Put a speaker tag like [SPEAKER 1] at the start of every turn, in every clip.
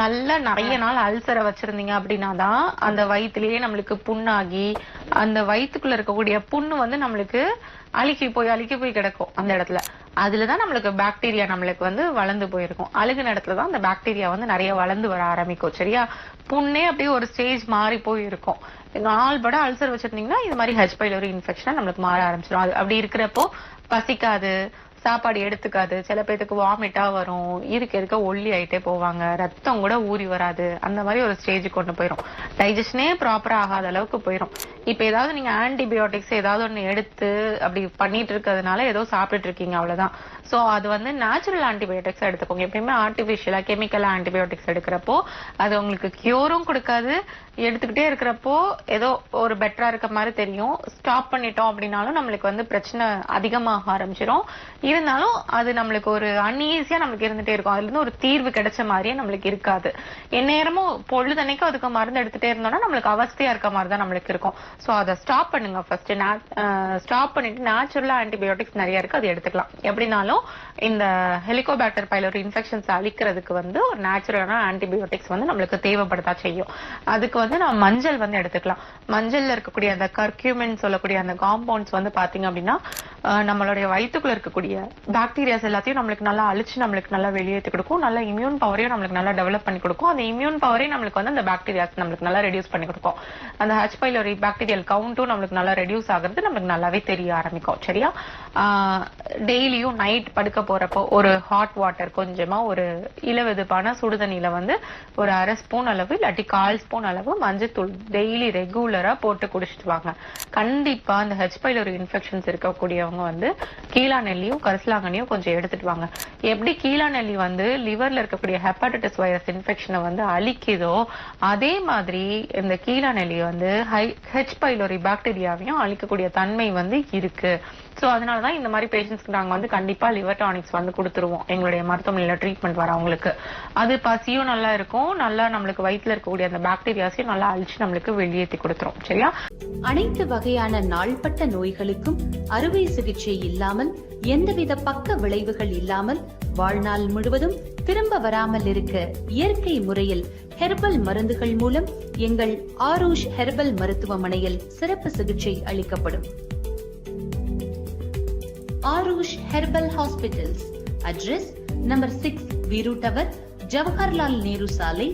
[SPEAKER 1] நல்லா நிறைய நாள் அல்சரை வச்சிருந்தீங்க அப்படின்னா தான் அந்த வயிற்றுலயே நம்மளுக்கு புண்ணாகி அந்த வயிற்றுக்குள்ள இருக்கக்கூடிய புண்ணு வந்து நம்மளுக்கு அழுகி போய் அழுகி போய் கிடக்கும் அந்த இடத்துல. அதுலதான் நம்மளுக்கு பாக்டீரியா நம்மளுக்கு வந்து வளர்ந்து போயிருக்கும். அழுகுன இடத்துல தான் அந்த பாக்டீரியா வந்து நிறைய வளர்ந்து வர ஆரம்பிக்கும். சரியா? புண்ணே அப்படியே ஒரு ஸ்டேஜ் மாறி போய் இருக்கும் நாள் பட அல்சர் வச்சிருந்தீங்கன்னா இது மாதிரி ஹெச் பைலரி இன்ஃபெக்ஷன் நம்மளுக்கு மாற ஆரம்பிச்சிடும் அது அப்படி இருக்கிறப்போ பசிக்காது சாப்பாடு எடுத்துக்காது. சில பேத்துக்கு வாமிட்டா வரும். இருக்க இருக்க ஒல்லி ஆயிட்டே போவாங்க. ரத்தம் கூட ஊறி வராது. அந்த மாதிரி ஒரு ஸ்டேஜுக்கு கொண்டு போயிரும். டைஜஷனே ப்ராப்பரா ஆகாத அளவுக்கு போயிரும். இப்ப ஏதாவது நீங்க ஆன்டிபயோட்டிக்ஸ் ஏதாவது ஒண்ணு எடுத்து அப்படி பண்ணிட்டு இருக்கிறதுனால ஏதோ சாப்பிட்டுட்டு இருக்கீங்க அவ்வளவுதான். சோ அது வந்து நேச்சுரல் ஆன்டிபயோட்டிக்ஸ் எடுத்துக்கோங்க. எப்பயுமே ஆர்டிபிஷியலா கெமிக்கல் ஆன்டிபயோட்டிக்ஸ் எடுக்கிறப்போ அது உங்களுக்கு கியூரும் கொடுக்காது. எடுத்துக்கிட்டே இருக்கிறப்போ ஏதோ ஒரு பெட்டரா இருக்க மாதிரி தெரியும். ஸ்டாப் பண்ணிட்டோம் அப்படின்னாலும் நம்மளுக்கு வந்து பிரச்சனை அதிகமாக ஆரம்பிச்சிடும் இருந்தாலும் அது நம்மளுக்கு ஒரு அன்ஈஸியா நம்மளுக்கு இருந்துட்டே இருக்கும். அதுல இருந்து ஒரு தீர்வு கிடைச்ச மாதிரியே நம்மளுக்கு இருக்காது. எந்நேரமும் பொழுதன்னைக்கும் அதுக்கு மருந்து எடுத்துட்டே இருந்தோம்னா நம்மளுக்கு அவஸ்தையா இருக்க மாதிரி தான் நம்மளுக்கு இருக்கும். ஸோ அதை ஸ்டாப் பண்ணுங்க ஃபர்ஸ்ட் ஸ்டாப் பண்ணிட்டு நேச்சுரலா ஆன்டிபயோட்டிக்ஸ் நிறைய இருக்கு அது எடுத்துக்கலாம். எப்படினாலும் இந்த ஹெலிகோபாக்டர் பைலோரி இன்ஃபெக்ஷன்ஸ் அழிக்கிறதுக்கு வந்து ஒரு நேச்சுரலான ஆன்டிபயோட்டிக்ஸ் வந்து நம்மளுக்கு தேவைப்படுதா செய்யும். அதுக்கு வந்து நம்ம மஞ்சள் வந்து எடுத்துக்கலாம். மஞ்சள்ல இருக்கக்கூடிய அந்த கர்க்யூமின் சொல்லக்கூடிய அந்த காம்பவுண்ட்ஸ் வந்து பாத்தீங்க அப்படின்னா நம்மளுடைய வயிற்றுக்குள்ள இருக்கக்கூடிய பாக்டீரியாஸ் எல்லாத்தையும் நம்மளுக்கு நல்லா அழிச்சு நம்மளுக்கு நல்லா வெளியேற்றி கொடுக்கும். நல்ல இம்யூன் பவரையும் நம்மளுக்கு நல்லா டெவலப் பண்ணி கொடுக்கும். அந்த இம்யூன் பவரையும் நம்மளுக்கு வந்து அந்த பாக்டீரியாஸ் நம்மளுக்கு நல்லா ரெடியூஸ் பண்ணி கொடுக்கும். அந்த ஹெச் பைலோரி பாக்டீரியல் கவுண்ட்டும் நம்மளுக்கு நல்லா ரெடியூஸ் ஆகுறது நம்மளுக்கு நல்லாவே தெரிய ஆரம்பிக்கும். சரியா? டெய்லியும் நைட் படுக்க போறப்போ ஒரு ஹாட் வாட்டர் கொஞ்சமா ஒரு இலவெதுப்பான சுடுதண்ணியில வந்து ஒரு அரை ஸ்பூன் அளவு இல்லாட்டி கால் ஸ்பூன் அளவு மஞ்சத்தூள் டெய்லி ரெகுலரா போட்டு குடிச்சிட்டு வாங்க. கண்டிப்பா அந்த ஹெச் பைலோரி இன்ஃபெக்ஷன்ஸ் இருக்கக்கூடியவங்க வந்து கீழா நெல்லியும் கரிசலாங்கண்ணியும் கொஞ்சம் எடுத்துட்டு வாங்க எப்படி கீழா நெல்லி வந்து லிவர்ல இருக்கக்கூடிய ஹெப்பாட்டிட்டிஸ் வைரஸ் இன்ஃபெக்ஷனை வந்து அழிக்குதோ அதே மாதிரி இந்த கீழா நெல்லி வந்து ஹை ஹெச் பைலோரி பாக்டீரியாவையும் அழிக்கக்கூடிய தன்மை வந்து இருக்கு. ஸோ அதனால தான் இந்த மாதிரி பேஷண்ட்ஸ்க்கு நாங்கள் வந்து கண்டிப்பாக லிவர் டானிக்ஸ் வந்து கொடுத்துருவோம். எங்களுடைய மருத்துவமனையில் ட்ரீட்மெண்ட் வரவங்களுக்கு அது பசியும் நல்லா இருக்கும். நல்லா நம்மளுக்கு வயித்துல இருக்கக்கூடிய அந்த பாக்டீரியாஸையும் நல்லா அழிச்சு நம்மளுக்கு வெளியேற்றி கொடுத்துரும். சரியா?
[SPEAKER 2] அனைத்து வகையான நாள்பட்ட நோய்களுக்கும் அறுவை சிகிச்சை இல்லாமல் எந்தவித பக்க விளைவுகள் இல்லாமல் வாழ்நாள் முழுவதும் திரும்ப வராமல் இருக்க இயற்கை முறையில் ஹெர்பல் மருந்துகள் மூலம் எங்கள் ஆரூஷ் ஹெர்பல் மருத்துவமனையில் சிறப்பு சிகிச்சை அளிக்கப்படும். Arush Herbal Hospitals. Address number 6 Viru Tower, Jawaharlal Nehru Sale,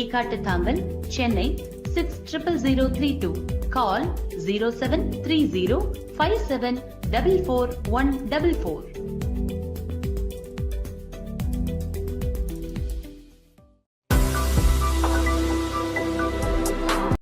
[SPEAKER 2] Ekattatambil, Chennai 600032. Call 0730 5744